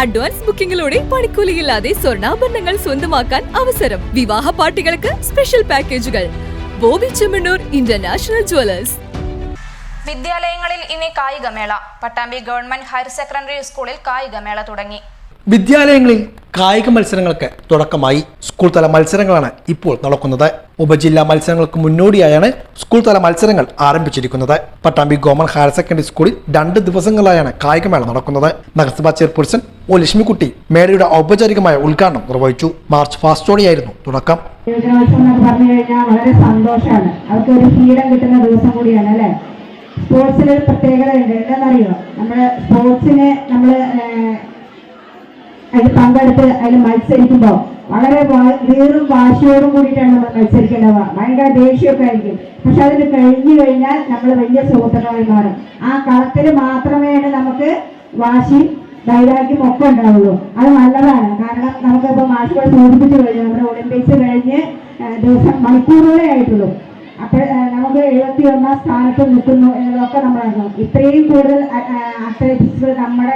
Advance ബുക്കിംഗിലൂടെ പണിക്കൂലിയില്ലാതെ സ്വർണാഭരണങ്ങൾ സ്വന്തമാക്കാൻ അവസരം. വിവാഹ പാർട്ടികൾക്ക് സ്പെഷ്യൽ പാക്കേജുകൾ. Boby Chemmannur international jewellers. വിദ്യാലയങ്ങളിൽ ഇനി കായികമേള. പട്ടാമ്പി ഗവൺമെന്റ് ഹയർ സെക്കൻഡറി സ്കൂളിൽ കായികമേള തുടങ്ങി. വിദ്യാലയങ്ങളിൽ കായിക മത്സരങ്ങൾക്ക് തുടക്കമായി. സ്കൂൾ തല മത്സരങ്ങളാണ് ഇപ്പോൾ നടക്കുന്നത്. ഉപജില്ലാ മത്സരങ്ങൾക്ക് മുന്നോടിയായാണ് സ്കൂൾ തല മത്സരങ്ങൾ ആരംഭിച്ചിരിക്കുന്നത്. പട്ടാമ്പി ഗോമൺ ഹയർ സെക്കൻഡറി സ്കൂളിൽ രണ്ട് ദിവസങ്ങളിലായാണ് കായികമേള നടക്കുന്നത്. നഗരസഭാ ചെയർപേഴ്സൺ ഒ ലക്ഷ്മിക്കുട്ടി മേളയുടെ ഔപചാരികമായ ഉദ്ഘാടനം നിർവഹിച്ചു. മാർച്ച് ഫാസ്റ്റോടെയായിരുന്നു തുടക്കം. യുവജനോത്സവം എന്നൊക്കെ പറഞ്ഞു വളരെ ഒരു ഫ്രീഡം കിട്ടുന്ന ദിവസം എന്താണെന്നറിയോ നമ്മുടെ സ്പോർട്സിനെ നമ്മൾ അതിൽ പങ്കെടുത്ത് അതിൽ മത്സരിക്കുമ്പോൾ വളരെ വേറും വാശിയോടും കൂടിയിട്ടാണ് നമ്മൾ മത്സരിക്കേണ്ടത്. ഭയങ്കര ദേഷ്യമൊക്കെ ആയിരിക്കും. പക്ഷെ അതിന് കഴിഞ്ഞു കഴിഞ്ഞാൽ നമ്മൾ വലിയ സുഹൃത്തുക്കളായി മാറും. ആ കളത്തിൽ മാത്രമേ നമുക്ക് വാശി വൈരാഗ്യം ഒക്കെ ഉണ്ടാവുള്ളൂ. അത് നല്ലതാണ്. കാരണം നമുക്കിപ്പോൾ മാഷുകൾ സൂചിപ്പിച്ചു കഴിഞ്ഞു. നമ്മുടെ ഒളിമ്പിക്സ് കഴിഞ്ഞ് ദിവസം മണിക്കൂറുകളെ ആയിട്ടുള്ളൂ. അപ്പോൾ നമുക്ക് എഴുപത്തി ഒന്നാം സ്ഥാനത്ത് നിൽക്കുന്നു എന്നതൊക്കെ നമ്മൾ അറിഞ്ഞു. ഇത്രയും കൂടുതൽ അത്ലറ്റിക്സുകൾ നമ്മുടെ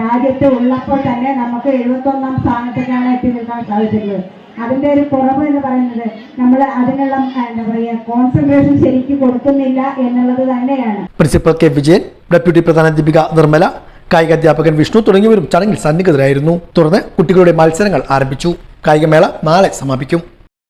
രാജ്യത്ത് ഉള്ളപ്പോൾ തന്നെ നമുക്ക് എഴുപത്തൊന്നാം സ്ഥാനത്തേക്കാണ് എത്തി നിൽക്കാൻ സാധിച്ചിട്ടുള്ളത്. അതിന്റെ ഒരു കുറവ് എന്ന് പറയുന്നത് നമ്മൾ അതിനുള്ള എന്താ പറയുക കോൺസെൻട്രേഷൻ ശരിക്കും കൊടുക്കുന്നില്ല എന്നുള്ളത് തന്നെയാണ്. പ്രിൻസിപ്പൽ കെ വിജയൻ ഡെപ്യൂട്ടി പ്രധാനാധ്യാപിക നിർമ്മല കായിക അധ്യാപകൻ വിഷ്ണു തുടങ്ങിയവരും ചടങ്ങിൽ സന്നിഹിതരായിരുന്നു. തുടർന്ന് കുട്ടികളുടെ മത്സരങ്ങൾ ആരംഭിച്ചു. കായികമേള നാളെ സമാപിക്കും.